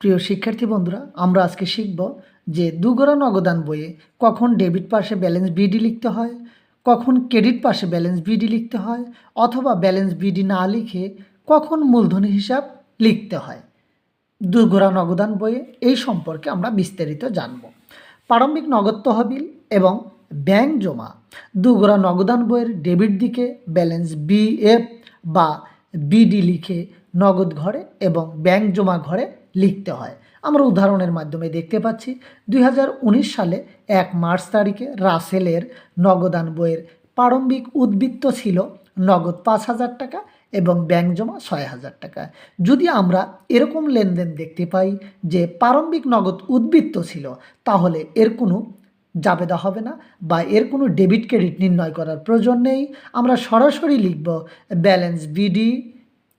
প্রিয় শিক্ষার্থী বন্ধুরা, আমরা আজকে শিখব যে দুগোড়া নগদান বইয়ে কখন ডেবিট পাশে ব্যালেন্স বিডি লিখতে হয়, কখন ক্রেডিট পাশে ব্যালেন্স বিডি লিখতে হয়, অথবা ব্যালেন্স বিডি না লিখে কখন মূলধন হিসাব লিখতে হয়। দুগোড়া নগদান বইয়ে এই সম্পর্কে আমরা বিস্তারিত জানব। প্রারম্ভিক নগদ তহবিল এবং ব্যাংক জমা। দুগোড়া নগদান বইয়ের ডেবিট দিকে ব্যালেন্স বিএফ বা বিডি লিখে নগদ ঘরে এবং ব্যাংক জমা ঘরে লিখতে হয়। আমরা উদাহরণের মাধ্যমে দেখতে পাচ্ছি, দুই হাজার উনিশ সালে এক মার্চ তারিখে রাসেলের নগদান বইয়ের প্রারম্ভিক উদ্বৃত্ত ছিল নগদ পাঁচ হাজার টাকা এবং ব্যাংক জমা ছয় হাজার টাকা। যদি আমরা এরকম লেনদেন দেখতে পাই যে প্রারম্ভিক নগদ উদ্বৃত্ত ছিল, তাহলে এর কোনো জাবেদা হবে না বা এর কোনো ডেবিট ক্রেডিট নির্ণয় করার প্রয়োজন নেই। আমরা সরাসরি লিখব ব্যালেন্স বিডি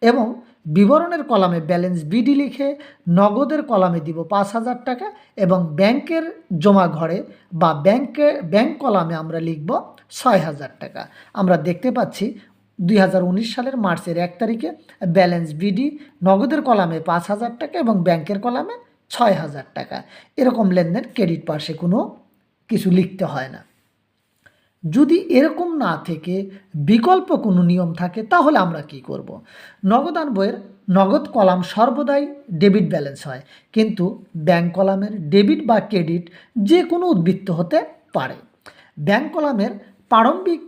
এবং বিবরণের কলামে ব্যালেন্স বিডি লিখে নগদের কলামে দিব পাঁচ হাজার টাকা এবং ব্যাংকের জমা ঘরে বা ব্যাংকে, ব্যাংক কলামে আমরা লিখব ছয় হাজার টাকা। আমরা দেখতে পাচ্ছি দুই হাজার উনিশ সালের মার্চের এক তারিখে ব্যালেন্স বিডি নগদের কলামে পাঁচ হাজার টাকা এবং ব্যাংকের কলামে ছয় হাজার টাকা। এরকম লেনদেন ক্রেডিট পাশে কোনো কিছু লিখতে হয় না। যদি এরকম না থেকে, বিকল্প কোনো নিয়ম থাকে, তাহলে আমরা কি করব। নগদান বইয়ের নগদ কলাম সর্বদাই ডেবিট ব্যালেন্স হয়। কিন্তু ব্যাংক কলামের ডেবিট বা ক্রেডিট যে কোনো উদ্বৃত্ত হতে পারে। ব্যাংক কলামের প্রারম্ভিক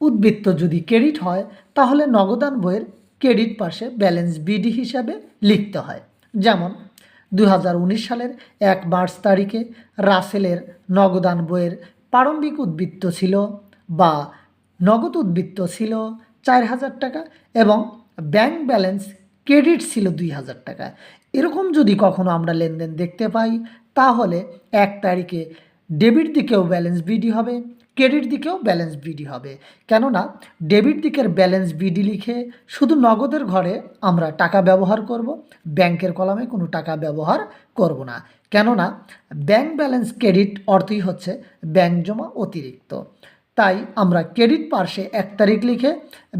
উদ্বৃত্ত যদি ক্রেডিট হয়, তাহলে নগদান বইয়ের ক্রেডিট পাশে ব্যালেন্স বিডি হিসাবে লিখতে হয়। যেমন দু হাজার উনিশ সালের এক মার্চ তারিখে রাসেলের নগদান বইয়ের প্রারম্ভিক উদ্বৃত্ত ছিল বা নগদ উদ্বৃত্ত ছিল চার হাজার টাকা এবং ব্যাংক ব্যালেন্স ক্রেডিট ছিল দুই হাজার টাকা। এরকম যদি কখনো আমরা লেনদেন দেখতে পাই, তাহলে এক তারিখে ডেবিট দিকেও ব্যালেন্স বিডি হবে। ক্রেডিট দিকেও ব্যালেন্স বিডি হবে। কেননা ডেবিট দিকের ব্যালেন্স বিডি লিখে শুধু নগদের ঘরে আমরা টাকা ব্যবহার করব, ব্যাংকের কলামে কোনো টাকা ব্যবহার করব না। কেননা ব্যাংক ব্যালেন্স ক্রেডিট অর্থই হচ্ছে ব্যাংক জমা অতিরিক্ত। তাই আমরা ক্রেডিট পার্শ্বে এক তারিখ লিখে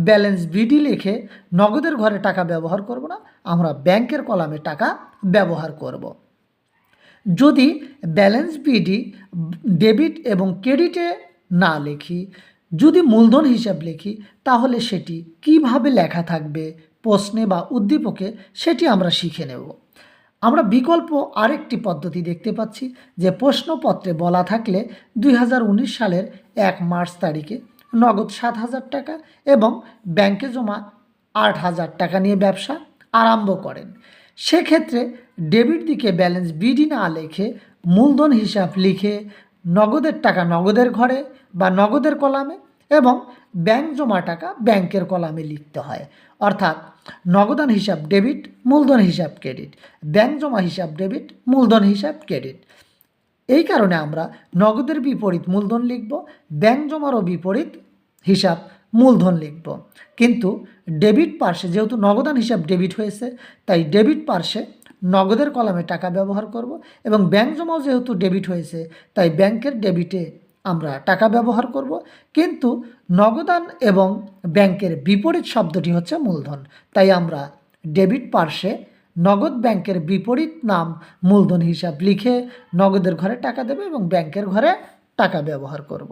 ব্যালেন্স বিডি লিখে নগদের ঘরে টাকা ব্যবহার করব না, আমরা ব্যাংকের কলামে টাকা ব্যবহার করব। যদি ব্যালেন্স বিডি ডেবিট এবং ক্রেডিটে না লিখি। যদি মূলধন হিসাব লিখি, তাহলে সেটি কীভাবে লেখা থাকবে, প্রশ্নে বা উদ্দীপকে, সেটি আমরা শিখে নেব। আমরা বিকল্প আরেকটি পদ্ধতি দেখতে পাচ্ছি, যে প্রশ্নপত্রে বলা থাকলে দুই হাজার উনিশ সালের এক মার্চ তারিখে নগদ সাত হাজার টাকা এবং ব্যাংকে জমা আট হাজার টাকা নিয়ে ব্যবসা আরম্ভ করেন। সেক্ষেত্রে ডেবিট দিকে ব্যালেন্স বিডি না লিখে, মূলধন হিসাব লিখে নগদের টাকা নগদের ঘরে বা নগদের কলামে এবং ব্যাংক জমা টাকা ব্যাংকের কলামে লিখতে হয়। অর্থাৎ নগদান হিসাব ডেবিট, মূলধন হিসাব ক্রেডিট, ব্যাংক জমা হিসাব ডেবিট, মূলধন হিসাব ক্রেডিট। এই কারণে আমরা নগদের বিপরীত মূলধন লিখব, ব্যাংক জমারও বিপরীত হিসাব মূলধন লিখব। কিন্তু ডেবিট পার্শ্বে যেহেতু নগদান হিসাব ডেবিট হয়েছে, তাই ডেবিট পার্শ্বে নগদের কলামে টাকা ব্যবহার করব এবং ব্যাংক জমাও যেহেতু ডেবিট হয়েছে, তাই ব্যাংকের ডেবিটে আমরা টাকা ব্যবহার করব। কিন্তু নগদান এবং ব্যাংকের বিপরীত শব্দটি হচ্ছে মূলধন। তাই আমরা ডেবিট পার্শ্বে নগদ ব্যাংকের বিপরীত নাম মূলধন হিসাব লিখে নগদের ঘরে টাকা দেবে এবং ব্যাংকের ঘরে টাকা ব্যবহার করব।